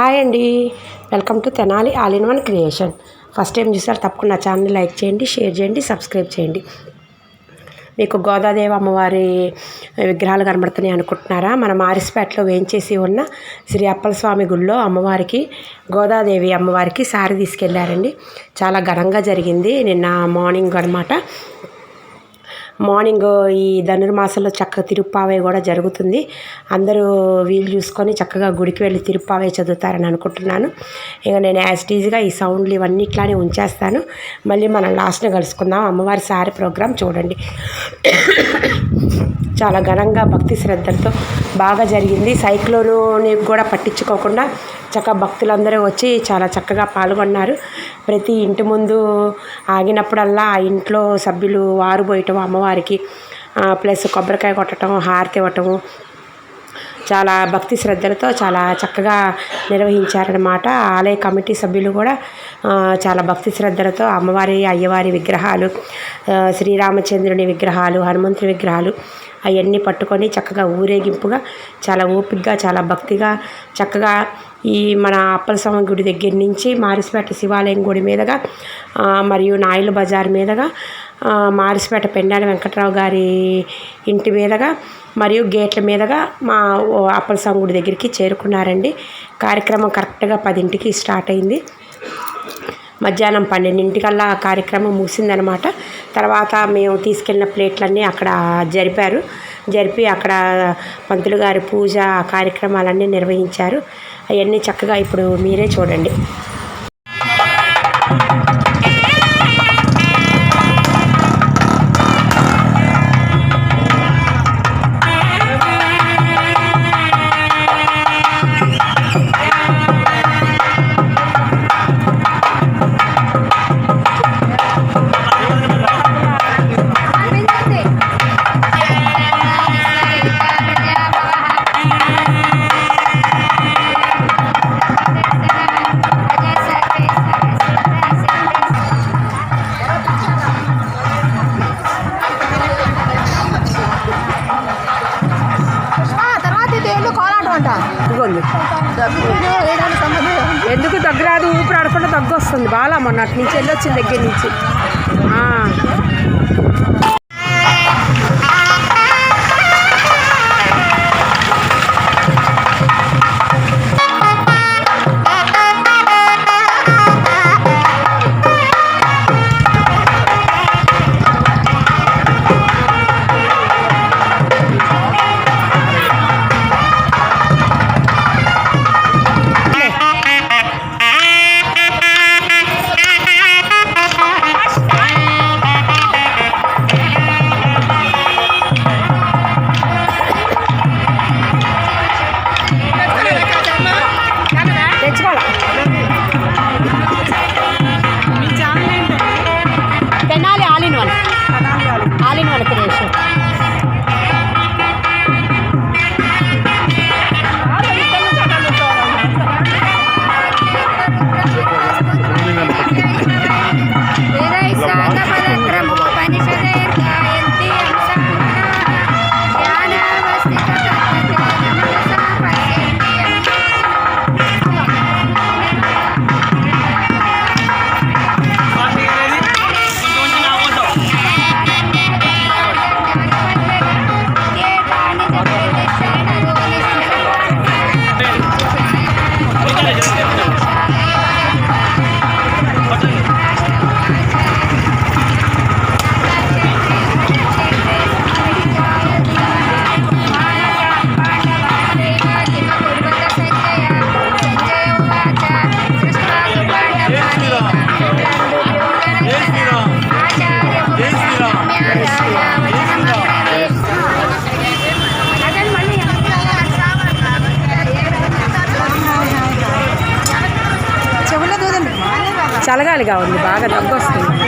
Hi అండి. Welcome to Tenali all in one creation. First time చూసారు తప్పకుండా channel like చేయండి షేర్ చేయండి సబ్స్క్రైబ్ చేయండి. మీకు గోదాదేవి అమ్మవారి విగ్రహాలు కనబడుతున్నాయి అనుకుంటున్నారా? మన మారిసిపేటలో వేయించేసి ఉన్న శ్రీ అప్పల స్వామి గుళ్ళో అమ్మవారికి గోదాదేవి అమ్మవారికి సారి తీసుకెళ్ళారండి. చాలా ఘనంగా జరిగింది. నిన్న మార్నింగ్ అనమాట మార్నింగ్ ఈ ధనుర్మాసంలో చక్కగా తిరుప్పావే కూడా జరుగుతుంది. అందరూ వీలు చూసుకొని చక్కగా గుడికి వెళ్ళి తిరుప్పావే చదువుతారని అనుకుంటున్నాను. ఇక నేను యాజ్ టీజ్గా ఈ సౌండ్లు ఇవన్నీ ఇట్లానే ఉంచేస్తాను. మళ్ళీ మనం లాస్ట్ని కలుసుకుందాం. అమ్మవారి సారి ప్రోగ్రాం చూడండి. చాలా ఘనంగా భక్తి శ్రద్ధలతో బాగా జరిగింది. సైక్లోని కూడా పట్టించుకోకుండా చక్కగా భక్తులందరూ వచ్చి చాలా చక్కగా పాల్గొన్నారు. ప్రతి ఇంటి ముందు ఆగినప్పుడల్లా ఆ ఇంట్లో సభ్యులు వారు పోయటం అమ్మవారికి ప్లస్ కొబ్బరికాయ కొట్టడం హారతి ఇవ్వటము చాలా భక్తి శ్రద్ధలతో చాలా చక్కగా నిర్వహించారనమాట ఆలయ కమిటీ సభ్యులు కూడా చాలా భక్తి శ్రద్ధలతో అమ్మవారి అయ్యవారి విగ్రహాలు శ్రీరామచంద్రుని విగ్రహాలు హనుమంతుని విగ్రహాలు అవన్నీ పట్టుకొని చక్కగా ఊరేగింపుగా చాలా ఓపికగా చాలా భక్తిగా చక్కగా ఈ మన అప్పలస్వామి గుడి దగ్గర నుంచి మారిసిపేట శివాలయం గుడి మీదుగా మరియు నాయుల బజార్ మీదుగా మారిసిపేట పెండాలి వెంకట్రావు గారి ఇంటి మీదుగా మరియు గేట్ల మీదుగా మా అప్పలస్వామి గుడి దగ్గరికి చేరుకున్నారండి. కార్యక్రమం కరెక్ట్గా పదింటికి స్టార్ట్ అయింది. మధ్యాహ్నం పన్నెండింటికల్లా కార్యక్రమం ముగిసిందనమాట. తర్వాత మేము తీసుకెళ్ళిన ప్లేట్లన్నీ అక్కడ జరిపారు. జరిపి అక్కడ పంతులు గారి పూజ కార్యక్రమాలన్నీ నిర్వహించారు. అవన్నీ చక్కగా ఇప్పుడు మీరే చూడండి. నుంచి వెళ్ళి వచ్చింది దగ్గర నుంచి. చలగాలిగా ఉంది బాగా దగ్గు వస్తుంది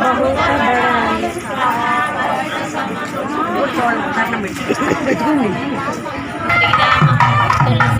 बहुत बड़ा है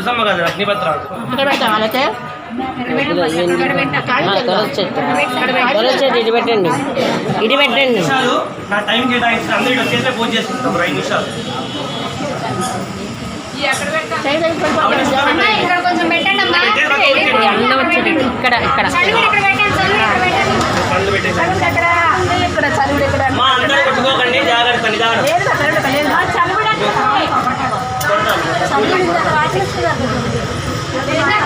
తులసమ్మ కాదు అగ్నిపత్రాలు ఇక్కడ ఇక్కడ చదువు జాగ్రత్త すいません。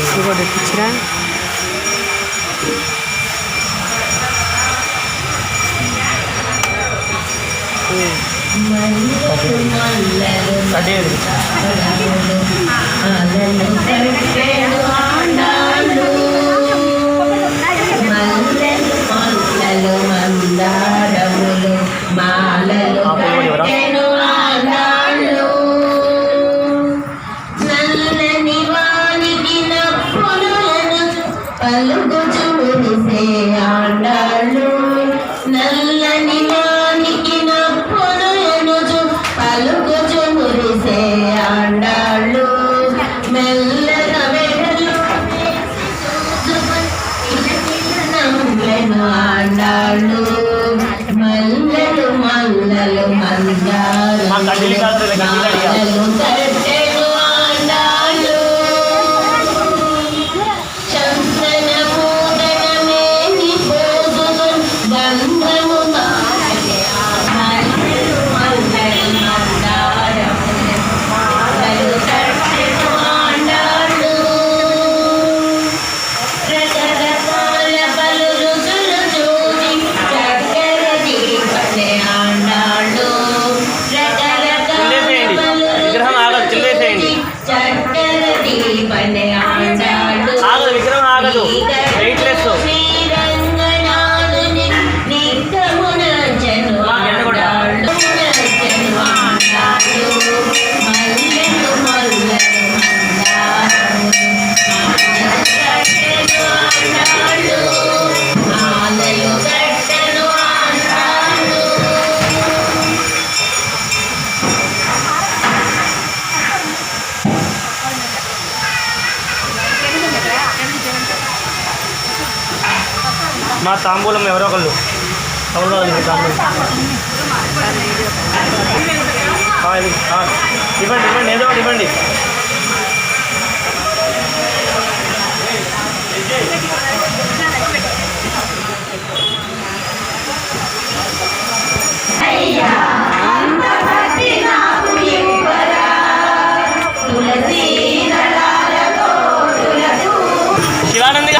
ఇదిగో తెప్పించరా. అదే మందారములు మా తాళు మల్లలు మల్లలు మందారు తాంబూలం ఎవరో ఒకళ్ళు. ఎవరో తాంబూలం. ఇవ్వండి ఇవ్వండి ఏదో ఒకటి ఇవ్వండి. శివానంద్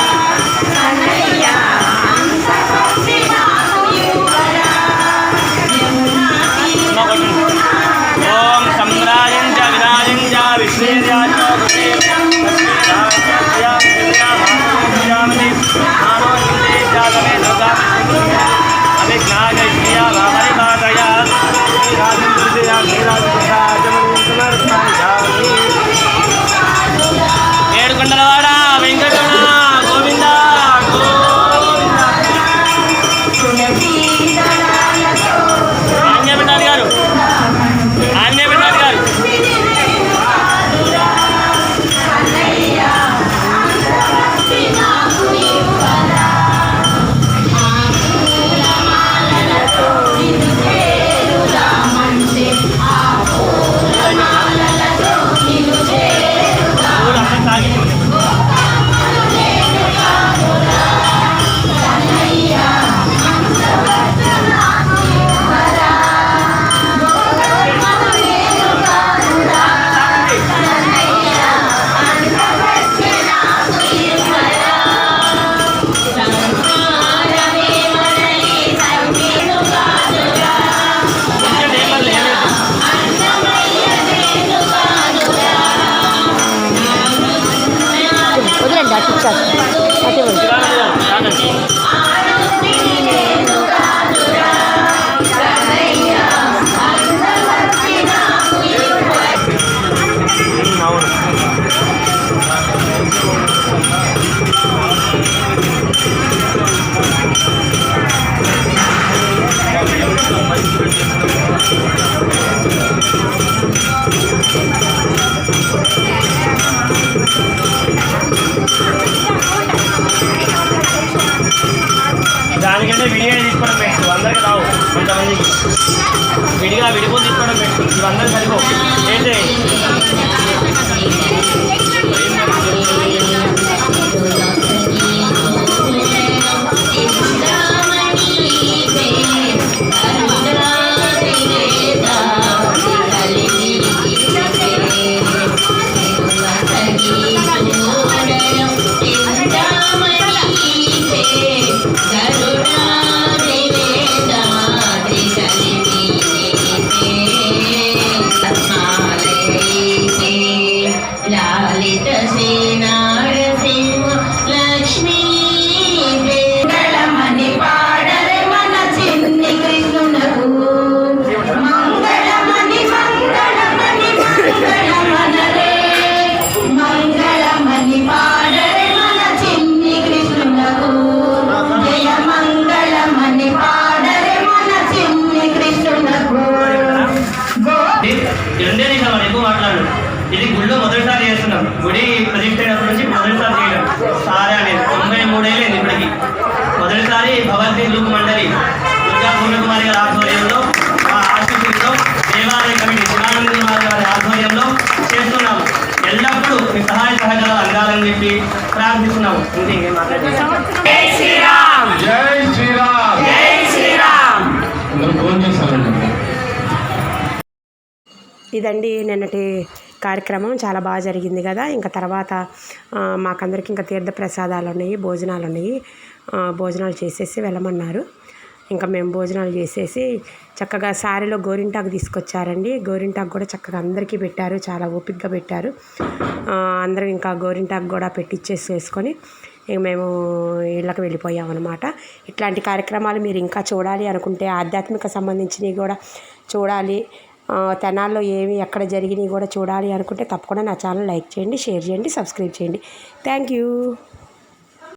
అందాలని చెప్పి ప్రార్థిస్తున్నాము. ఇంకే ఇదండి నిన్నటి కార్యక్రమం. చాలా బాగా జరిగింది కదా. ఇంకా తర్వాత మాకందరికి ఇంకా తీర్థ ప్రసాదాలు ఉన్నాయి భోజనాలు ఉన్నాయి. భోజనాలు చేసేసి వెళ్ళమన్నారు. ఇంకా మేము భోజనాలు చేసేసి చక్కగా శారీలో గోరింటాకు తీసుకొచ్చారండి. గోరింటాకు కూడా చక్కగా అందరికీ పెట్టారు. చాలా ఓపిక్గా పెట్టారు. అందరం ఇంకా గోరింటాకు కూడా పెట్టిచ్చేసి వేసుకొని ఇక మేము ఇళ్ళకి వెళ్ళిపోయాం అనమాట ఇట్లాంటి కార్యక్రమాలు మీరు ఇంకా చూడాలి అనుకుంటే ఆధ్యాత్మిక సంబంధించినవి కూడా చూడాలి. తెనాల్లో ఏమి ఎక్కడ జరిగినాయి కూడా చూడాలి అనుకుంటే తప్పకుండా నా ఛానల్ లైక్ చేయండి షేర్ చేయండి సబ్స్క్రైబ్ చేయండి. Thank you.